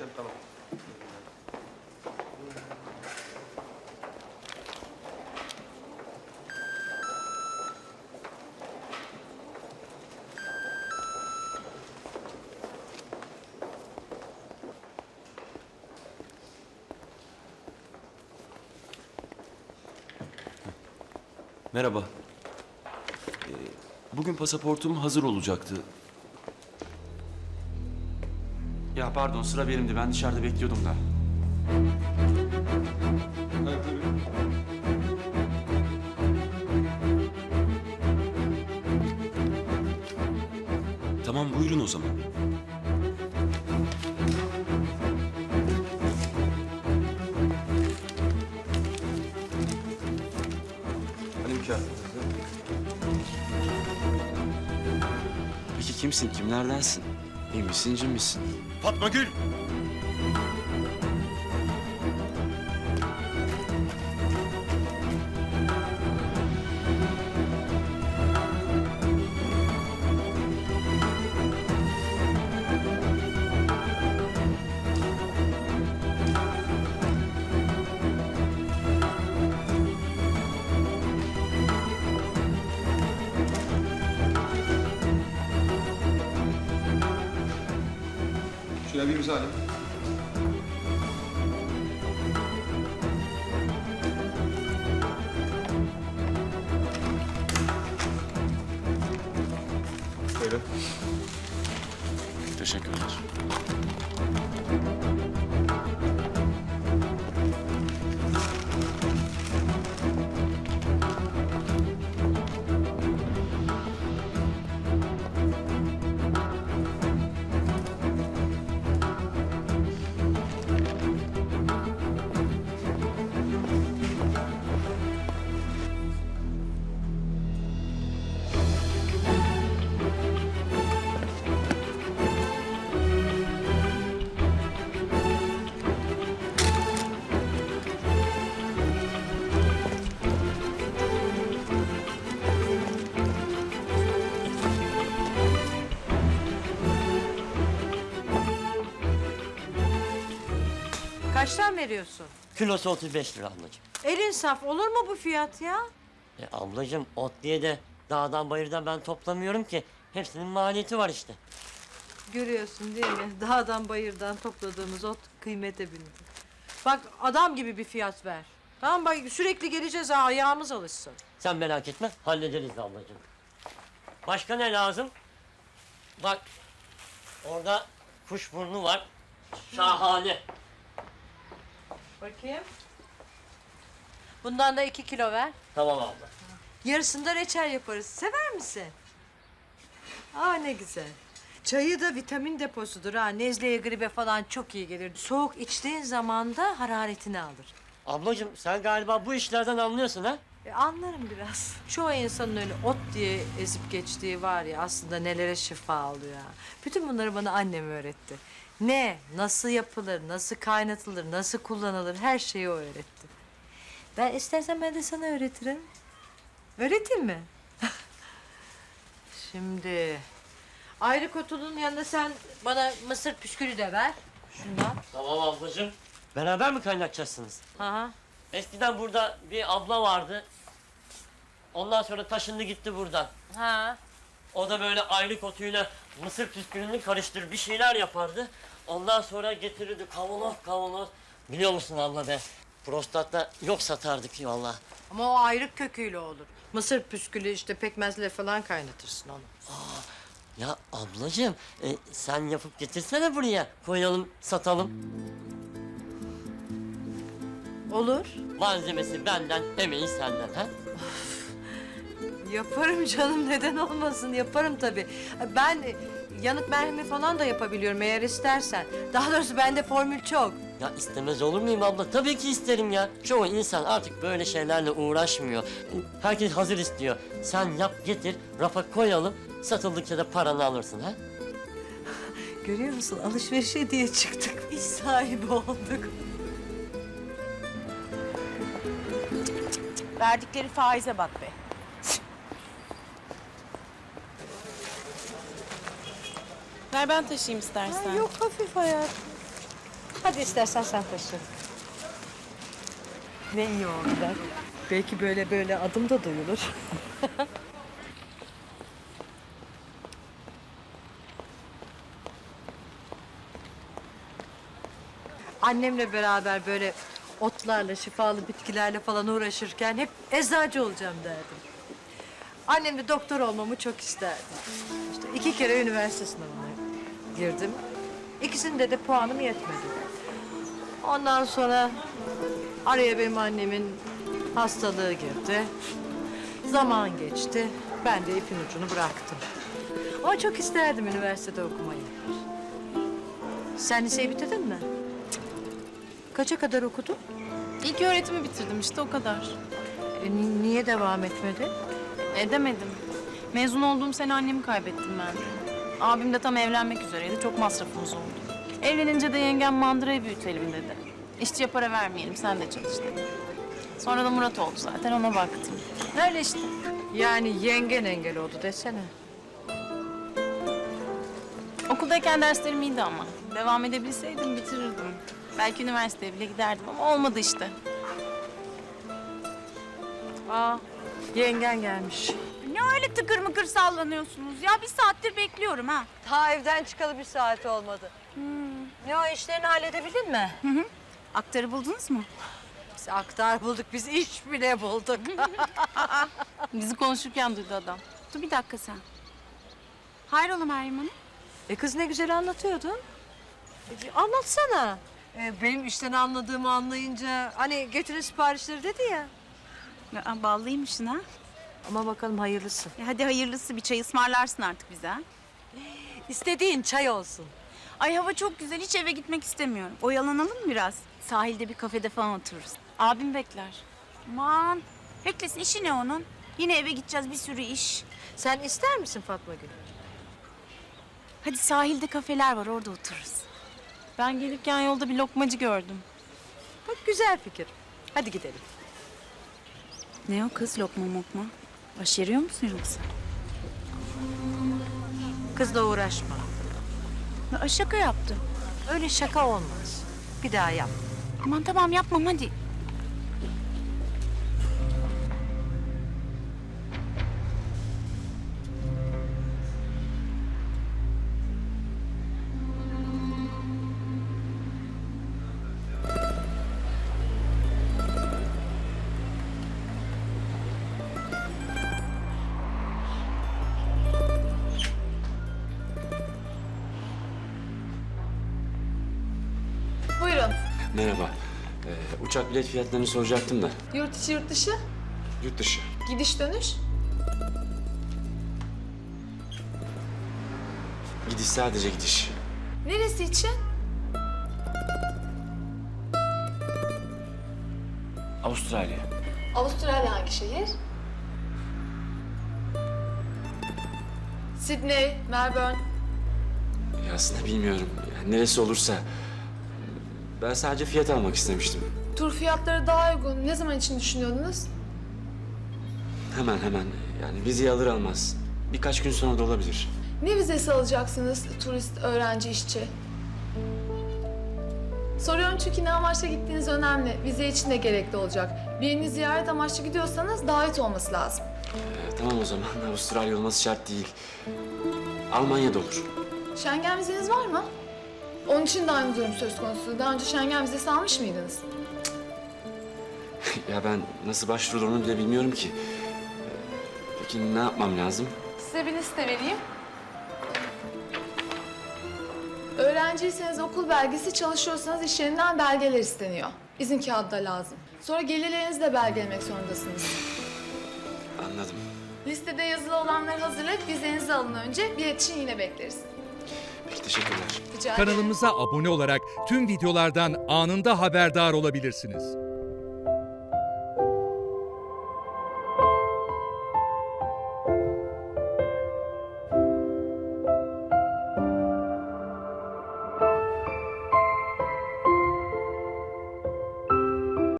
Sen tamam. Merhaba. Ee, bugün pasaportum hazır olacaktı. Ya pardon sıra benimdi. Ben dışarıda bekliyordum da. Tamam buyurun o zaman. Kağıt. Peki kimsin? Kimlerdensin? İyi misin, cin misin? Fatma Gül! İmza alayım. Kaçtan veriyorsun? Kilosu 35 lira ablacığım. Elin saf olur mu bu fiyat ya? E ablacığım ot diye de dağdan bayırdan ben toplamıyorum ki. Hepsinin maliyeti var işte. Görüyorsun değil mi? Dağdan bayırdan topladığımız ot kıymete bindi. Bak adam gibi bir fiyat ver. Tamam bak sürekli geleceğiz ha ayağımız alışsın. Sen merak etme hallederiz ablacığım. Başka ne lazım? Bak orada kuşburnu var. Şahane. Bakayım. Bundan da iki kilo ver. Tamam abla. Yarısında reçel yaparız. Sever misin? Aa ne güzel. Çayı da vitamin deposudur ha. Nezleye, gribe falan çok iyi gelir. Soğuk içtiğin zaman da hararetini alır. Ablacığım sen galiba bu işlerden anlıyorsun ha? E, anlarım biraz. Çoğu insanın öyle ot diye ezip geçtiği var ya aslında nelere şifa alıyor ha. Bütün bunları bana annem öğretti. Ne, nasıl yapılır, nasıl kaynatılır, nasıl kullanılır her şeyi o öğretti. Ben istersen ben de sana öğretirim. Öğreteyim mi? Şimdi ayrı kutunun yanında sen bana mısır püskülü de ver. Şundan. Tamam ablacığım. Beraber mi kaynatacaksınız? Aha. Eskiden burada bir abla vardı. Ondan sonra taşındı gitti buradan. Ha. O da böyle ayrı otuyla mısır püskülünü karıştırır bir şeyler yapardı. Ondan sonra getirirdi kavanoz kavanoz. Biliyor musun abla be? Prostatta yok satardık valla. Ama o ayrık köküyle olur. Mısır püskülü işte pekmezle falan kaynatırsın onu. Ya ablacığım e, sen yapıp getirsene buraya. Koyalım satalım. Olur. Malzemesi benden emeği senden ha? Yaparım canım neden olmasın yaparım tabii. Ben yanık merhemi falan da yapabiliyorum eğer istersen. Daha doğrusu bende formül çok. Ya istemez olur muyum abla? Tabii ki isterim ya. Çoğu insan artık böyle şeylerle uğraşmıyor. Herkes hazır istiyor. Sen yap getir, rafa koyalım. Satıldıkça da paranı alırsın ha? Görüyor musun alışverişe diye çıktık. İş sahibi olduk. Verdikleri faize bak be. Ver ben taşıyayım istersen. Yok hafif hayat. Hadi istersen sen taşı. Ne iyi oldu. Belki böyle böyle adım da duyulur. Annemle beraber böyle otlarla, şifalı bitkilerle falan uğraşırken hep eczacı olacağım derdim. Annem de doktor olmamı çok isterdi. İşte iki kere üniversite sınavına girdim. İkisinde de puanım yetmedi. Ondan sonra araya benim annemin hastalığı girdi. Zaman geçti. Ben de ipin ucunu bıraktım. Ama çok isterdim üniversitede okumayı. Sen liseyi bitirdin mi? Cık. Kaça kadar okudun? İlk öğretimi bitirdim işte o kadar. E, ni- niye devam etmedin? Edemedim. Mezun olduğum sene annemi kaybettim ben. Abim de tam evlenmek üzereydi. Çok masrafımız oldu. Evlenince de yengem mandırayı büyütelim dedi. İşçiye para vermeyelim sen de çalış dedi. Sonra da Murat oldu zaten ona baktım. Öyle işte. Yani yengen engel oldu desene. Okuldayken derslerim iyiydi ama. Devam edebilseydim bitirirdim. Belki üniversiteye bile giderdim ama olmadı işte. Aa, yengen gelmiş. Ne öyle tıkır mıkır sallanıyorsunuz ya? Bir saattir bekliyorum ha. Ta evden çıkalı bir saat olmadı. Ne o işlerini halledebildin mi? Aktarı buldunuz mu? Biz aktar bulduk, biz iş bile bulduk. Bizi konuşurken duydu adam. Dur bir dakika sen. Hayrola Meryem Hanım? e kız ne güzel anlatıyordun. E, anlatsana. E, benim işten anladığımı anlayınca hani getirin siparişleri dedi ya. Ya, ballıymışsın ha. Ama bakalım hayırlısı. E, hadi hayırlısı bir çay ısmarlarsın artık bize ha. İstediğin çay olsun. Ay hava çok güzel hiç eve gitmek istemiyorum. Oyalanalım mı biraz? Sahilde bir kafede falan otururuz. Abim bekler. Aman beklesin işi ne onun? Yine eve gideceğiz bir sürü iş. Sen ister misin Fatma Gül? Hadi sahilde kafeler var orada otururuz. Ben gelirken yolda bir lokmacı gördüm. Bak güzel fikir. Hadi gidelim. Ne o kız lokma mokma? Başarıyor musun yoksa? Kızla uğraşma. Ya, şaka yaptım. Öyle şaka olmaz. Bir daha yap. Aman tamam yapmam hadi. Merhaba. Ee, uçak bilet fiyatlarını soracaktım da. Yurt içi yurt dışı. Yurt dışı. Gidiş dönüş. Gidiş sadece gidiş. Neresi için? Avustralya. Avustralya hangi şehir? Sydney, Melbourne. Ya aslında bilmiyorum. Yani neresi olursa. Ben sadece fiyat almak istemiştim. Tur fiyatları daha uygun. Ne zaman için düşünüyordunuz? Hemen hemen. Yani vizeyi alır almaz. Birkaç gün sonra da olabilir. Ne vizesi alacaksınız turist, öğrenci, işçi? Soruyorum çünkü ne amaçla gittiğiniz önemli. Vize için de gerekli olacak. Birini ziyaret amaçlı gidiyorsanız davet olması lazım. Ee, tamam o zaman. Avustralya olması şart değil. Almanya'da olur. Schengen vizeniz var mı? Onun için de aynı durum söz konusu. Daha önce Schengen vizesi almış mıydınız? ya ben nasıl başvurulur onu bile bilmiyorum ki. Peki ne yapmam lazım? Size bir liste vereyim. Öğrenciyseniz okul belgesi, çalışıyorsanız iş yerinden belgeler isteniyor. İzin kağıdı da lazım. Sonra gelirlerinizi de belgelemek zorundasınız. Anladım. Listede yazılı olanları hazırlayıp vizenizi alın önce. Bilet için yine bekleriz. Teşekkürler. Rica. Kanalımıza abone olarak tüm videolardan anında haberdar olabilirsiniz.